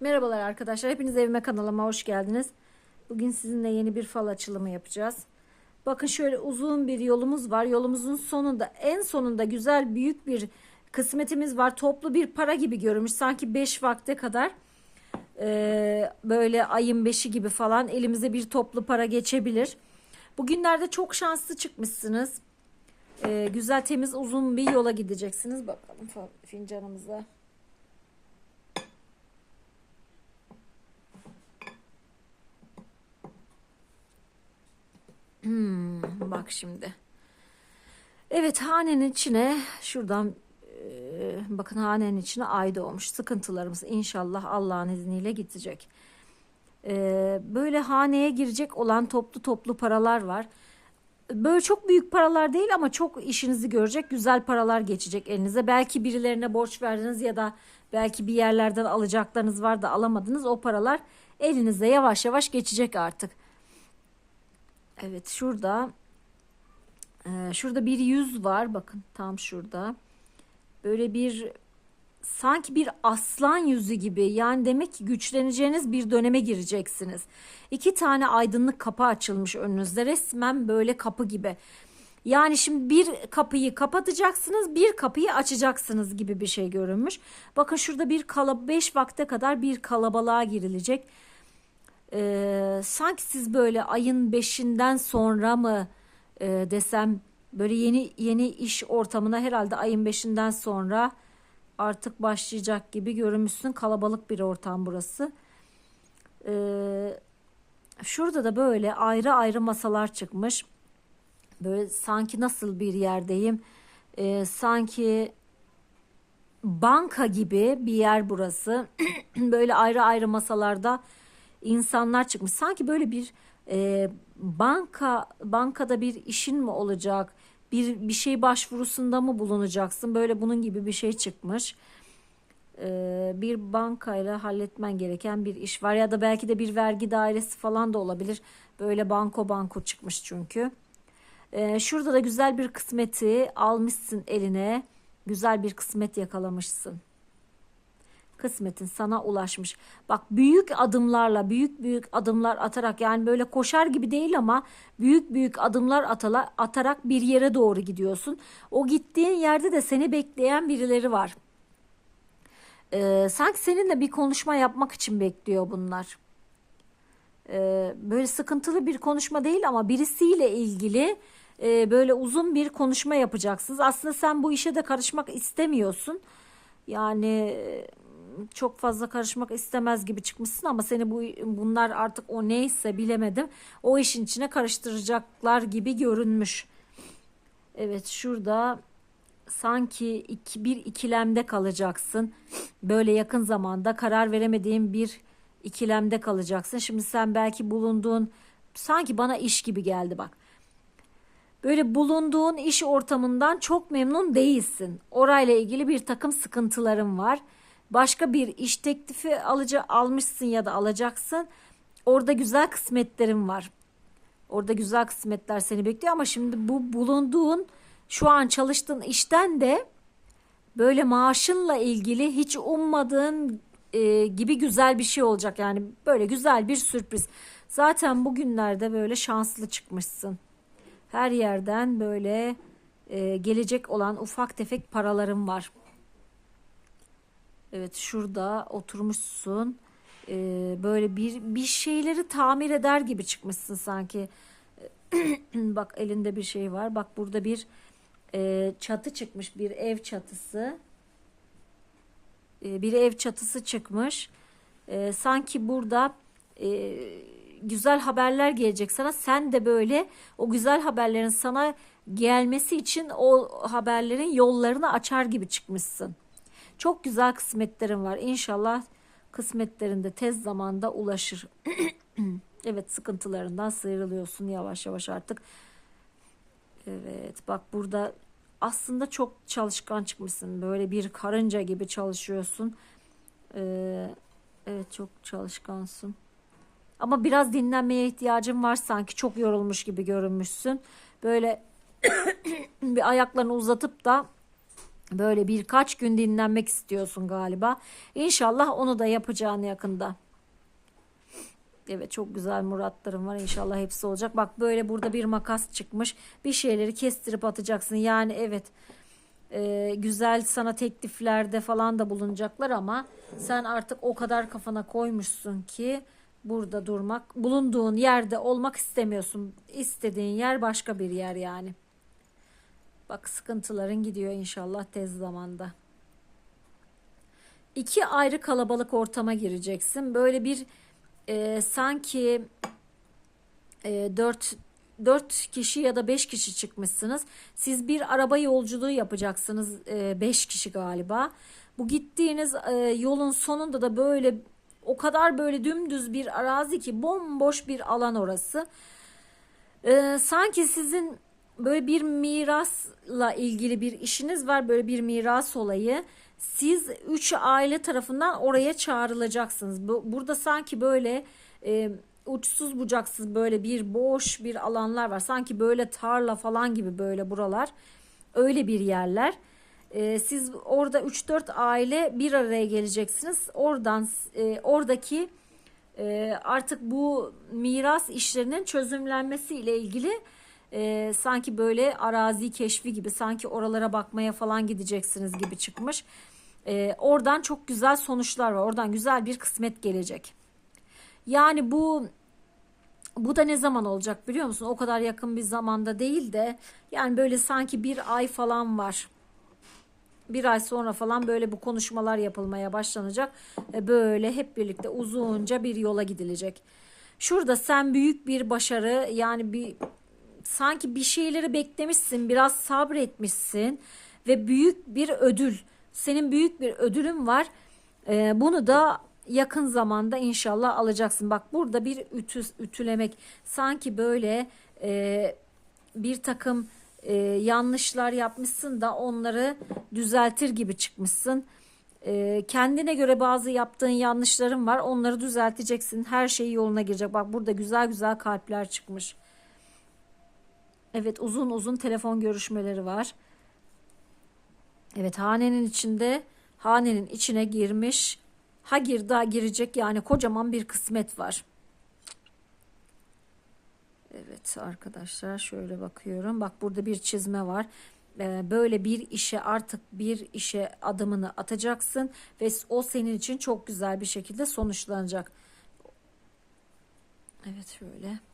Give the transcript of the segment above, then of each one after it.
Merhabalar arkadaşlar. Hepiniz evime kanalıma hoş geldiniz. Bugün sizinle yeni bir fal açılımı yapacağız. Bakın şöyle uzun bir yolumuz var. Yolumuzun sonunda en sonunda güzel büyük bir kısmetimiz var. Toplu bir para gibi görünmüş. Sanki 5 vakte kadar e, böyle ayın 5'i gibi falan elimize bir toplu para geçebilir. Bugünlerde çok şanslı çıkmışsınız. E, güzel temiz uzun bir yola gideceksiniz. Bakalım fincanımıza. Hmm, bak şimdi. Evet hanenin içine şuradan e, bakın hanenin içine ay doğmuş. Sıkıntılarımız inşallah Allah'ın izniyle gidecek. E, böyle haneye girecek olan toplu toplu paralar var. Böyle çok büyük paralar değil ama çok işinizi görecek güzel paralar geçecek elinize. Belki birilerine borç verdiniz ya da belki bir yerlerden alacaklarınız var da alamadınız. O paralar elinize yavaş yavaş geçecek artık. Evet şurada e, şurada bir yüz var bakın tam şurada böyle bir sanki bir aslan yüzü gibi yani demek ki güçleneceğiniz bir döneme gireceksiniz. İki tane aydınlık kapı açılmış önünüzde resmen böyle kapı gibi. Yani şimdi bir kapıyı kapatacaksınız, bir kapıyı açacaksınız gibi bir şey görünmüş. Bakın şurada bir kala 5 vakte kadar bir kalabalığa girilecek. Ee, sanki siz böyle ayın beşinden sonra mı e, desem böyle yeni yeni iş ortamına herhalde ayın beşinden sonra artık başlayacak gibi görünmüşsün. Kalabalık bir ortam burası. Ee, şurada da böyle ayrı ayrı masalar çıkmış. Böyle sanki nasıl bir yerdeyim? Ee, sanki banka gibi bir yer burası. böyle ayrı ayrı masalarda insanlar çıkmış. Sanki böyle bir e, banka bankada bir işin mi olacak? Bir bir şey başvurusunda mı bulunacaksın? Böyle bunun gibi bir şey çıkmış. E, bir bankayla halletmen gereken bir iş var ya da belki de bir vergi dairesi falan da olabilir. Böyle banko banko çıkmış çünkü. E, şurada da güzel bir kısmeti almışsın eline. Güzel bir kısmet yakalamışsın kısmetin sana ulaşmış. Bak büyük adımlarla büyük büyük adımlar atarak yani böyle koşar gibi değil ama büyük büyük adımlar atala, atarak bir yere doğru gidiyorsun. O gittiğin yerde de seni bekleyen birileri var. Ee, sanki seninle bir konuşma yapmak için bekliyor bunlar. Ee, böyle sıkıntılı bir konuşma değil ama birisiyle ilgili e, böyle uzun bir konuşma yapacaksınız. Aslında sen bu işe de karışmak istemiyorsun. Yani çok fazla karışmak istemez gibi çıkmışsın ama seni bu bunlar artık o neyse bilemedim. O işin içine karıştıracaklar gibi görünmüş. Evet şurada sanki iki, bir ikilemde kalacaksın. Böyle yakın zamanda karar veremediğin bir ikilemde kalacaksın. Şimdi sen belki bulunduğun sanki bana iş gibi geldi bak. Böyle bulunduğun iş ortamından çok memnun değilsin. Orayla ilgili bir takım sıkıntıların var başka bir iş teklifi alıcı almışsın ya da alacaksın. Orada güzel kısmetlerin var. Orada güzel kısmetler seni bekliyor ama şimdi bu bulunduğun şu an çalıştığın işten de böyle maaşınla ilgili hiç ummadığın e, gibi güzel bir şey olacak. Yani böyle güzel bir sürpriz. Zaten bugünlerde böyle şanslı çıkmışsın. Her yerden böyle e, gelecek olan ufak tefek paralarım var. Evet şurada oturmuşsun. Ee, böyle bir bir şeyleri tamir eder gibi çıkmışsın sanki. Bak elinde bir şey var. Bak burada bir e, çatı çıkmış. Bir ev çatısı. E, bir ev çatısı çıkmış. E, sanki burada e, güzel haberler gelecek sana. Sen de böyle o güzel haberlerin sana gelmesi için o haberlerin yollarını açar gibi çıkmışsın. Çok güzel kısmetlerim var. İnşallah kısmetlerinde tez zamanda ulaşır. evet sıkıntılarından sıyrılıyorsun yavaş yavaş artık. Evet bak burada aslında çok çalışkan çıkmışsın. Böyle bir karınca gibi çalışıyorsun. Ee, evet çok çalışkansın. Ama biraz dinlenmeye ihtiyacın var sanki. Çok yorulmuş gibi görünmüşsün. Böyle bir ayaklarını uzatıp da Böyle birkaç gün dinlenmek istiyorsun galiba. İnşallah onu da yapacağın yakında. Evet çok güzel muratlarım var. İnşallah hepsi olacak. Bak böyle burada bir makas çıkmış. Bir şeyleri kestirip atacaksın. Yani evet e, güzel sana tekliflerde falan da bulunacaklar ama sen artık o kadar kafana koymuşsun ki burada durmak, bulunduğun yerde olmak istemiyorsun. İstediğin yer başka bir yer yani. Bak sıkıntıların gidiyor inşallah tez zamanda. İki ayrı kalabalık ortama gireceksin. Böyle bir e, sanki e, dört dört kişi ya da beş kişi çıkmışsınız. Siz bir araba yolculuğu yapacaksınız. E, beş kişi galiba. Bu gittiğiniz e, yolun sonunda da böyle o kadar böyle dümdüz bir arazi ki bomboş bir alan orası. E, sanki sizin böyle bir mirasla ilgili bir işiniz var. Böyle bir miras olayı. Siz üç aile tarafından oraya çağrılacaksınız. Bu, burada sanki böyle e, uçsuz bucaksız böyle bir boş bir alanlar var. Sanki böyle tarla falan gibi böyle buralar. Öyle bir yerler. E, siz orada 3-4 aile bir araya geleceksiniz. Oradan e, oradaki e, artık bu miras işlerinin çözümlenmesi ile ilgili e, sanki böyle arazi keşfi gibi sanki oralara bakmaya falan gideceksiniz gibi çıkmış. E, oradan çok güzel sonuçlar var. Oradan güzel bir kısmet gelecek. Yani bu bu da ne zaman olacak biliyor musun? O kadar yakın bir zamanda değil de yani böyle sanki bir ay falan var. Bir ay sonra falan böyle bu konuşmalar yapılmaya başlanacak. Böyle hep birlikte uzunca bir yola gidilecek. Şurada sen büyük bir başarı yani bir sanki bir şeyleri beklemişsin, biraz sabretmişsin ve büyük bir ödül. Senin büyük bir ödülün var. Ee, bunu da yakın zamanda inşallah alacaksın. Bak burada bir ütü, ütülemek sanki böyle e, bir takım e, yanlışlar yapmışsın da onları düzeltir gibi çıkmışsın. E, kendine göre bazı yaptığın yanlışların var. Onları düzelteceksin. Her şey yoluna girecek. Bak burada güzel güzel kalpler çıkmış. Evet uzun uzun telefon görüşmeleri var. Evet hanenin içinde hanenin içine girmiş. Ha gir daha girecek yani kocaman bir kısmet var. Evet arkadaşlar şöyle bakıyorum. Bak burada bir çizme var. Ee, böyle bir işe artık bir işe adımını atacaksın ve o senin için çok güzel bir şekilde sonuçlanacak. Evet şöyle.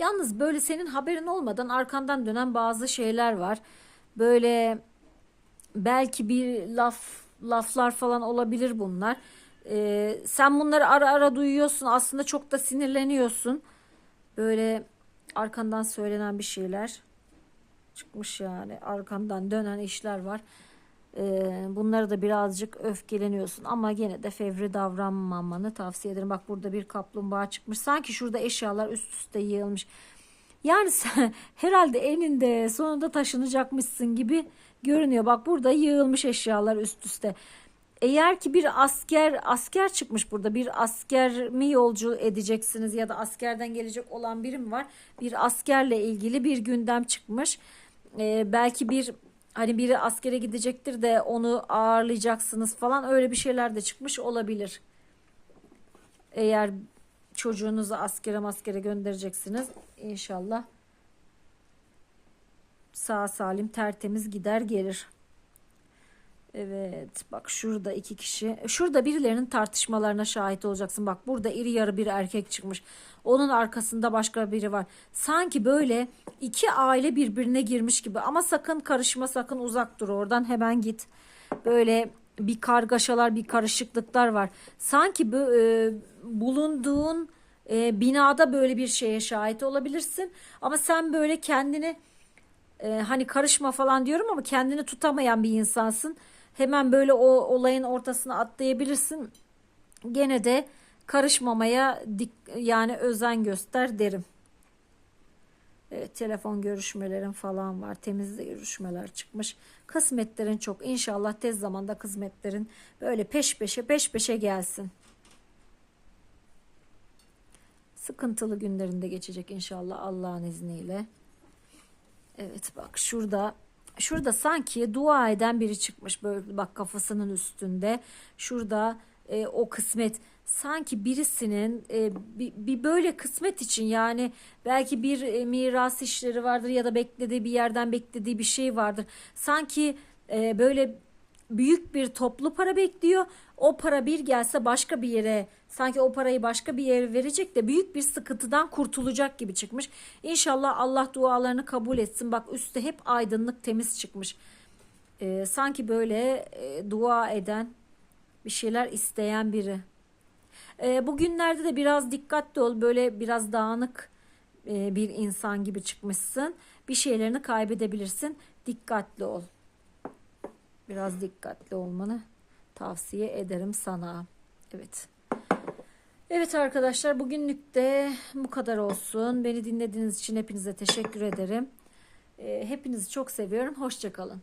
Yalnız böyle senin haberin olmadan arkandan dönen bazı şeyler var. Böyle belki bir laf laflar falan olabilir bunlar. Ee, sen bunları ara ara duyuyorsun. Aslında çok da sinirleniyorsun. Böyle arkandan söylenen bir şeyler çıkmış yani. Arkandan dönen işler var. Ee, bunları da birazcık öfkeleniyorsun ama gene de fevri davranmamanı tavsiye ederim. Bak burada bir kaplumbağa çıkmış. Sanki şurada eşyalar üst üste yığılmış. Yani sen herhalde eninde sonunda taşınacakmışsın gibi görünüyor. Bak burada yığılmış eşyalar üst üste. Eğer ki bir asker asker çıkmış burada bir asker mi yolcu edeceksiniz ya da askerden gelecek olan birim var. Bir askerle ilgili bir gündem çıkmış. Ee, belki bir hani biri askere gidecektir de onu ağırlayacaksınız falan öyle bir şeyler de çıkmış olabilir. Eğer çocuğunuzu askere maskere göndereceksiniz inşallah sağ salim tertemiz gider gelir. Evet bak şurada iki kişi. Şurada birilerinin tartışmalarına şahit olacaksın. Bak burada iri yarı bir erkek çıkmış. Onun arkasında başka biri var. Sanki böyle iki aile birbirine girmiş gibi. Ama sakın karışma sakın uzak dur oradan hemen git. Böyle bir kargaşalar bir karışıklıklar var. Sanki bu, e, bulunduğun e, binada böyle bir şeye şahit olabilirsin. Ama sen böyle kendini e, hani karışma falan diyorum ama kendini tutamayan bir insansın hemen böyle o olayın ortasına atlayabilirsin. Gene de karışmamaya dik, yani özen göster derim. Evet, telefon görüşmelerin falan var. Temizle görüşmeler çıkmış. Kısmetlerin çok. İnşallah tez zamanda kısmetlerin böyle peş peşe peş peşe gelsin. Sıkıntılı günlerinde geçecek inşallah Allah'ın izniyle. Evet bak şurada şurada sanki dua eden biri çıkmış böyle bak kafasının üstünde. Şurada e, o kısmet. Sanki birisinin e, bir, bir böyle kısmet için yani belki bir e, miras işleri vardır ya da beklediği bir yerden beklediği bir şey vardır. Sanki e, böyle büyük bir toplu para bekliyor. O para bir gelse başka bir yere sanki o parayı başka bir yere verecek de büyük bir sıkıntıdan kurtulacak gibi çıkmış. İnşallah Allah dualarını kabul etsin. Bak üstte hep aydınlık temiz çıkmış. Ee, sanki böyle e, dua eden bir şeyler isteyen biri. Ee, bugünlerde de biraz dikkatli ol. Böyle biraz dağınık e, bir insan gibi çıkmışsın. Bir şeylerini kaybedebilirsin. Dikkatli ol. Biraz dikkatli olmanı tavsiye ederim sana. Evet. Evet arkadaşlar bugünlük de bu kadar olsun. Beni dinlediğiniz için hepinize teşekkür ederim. Ee, Hepinizi çok seviyorum. Hoşçakalın.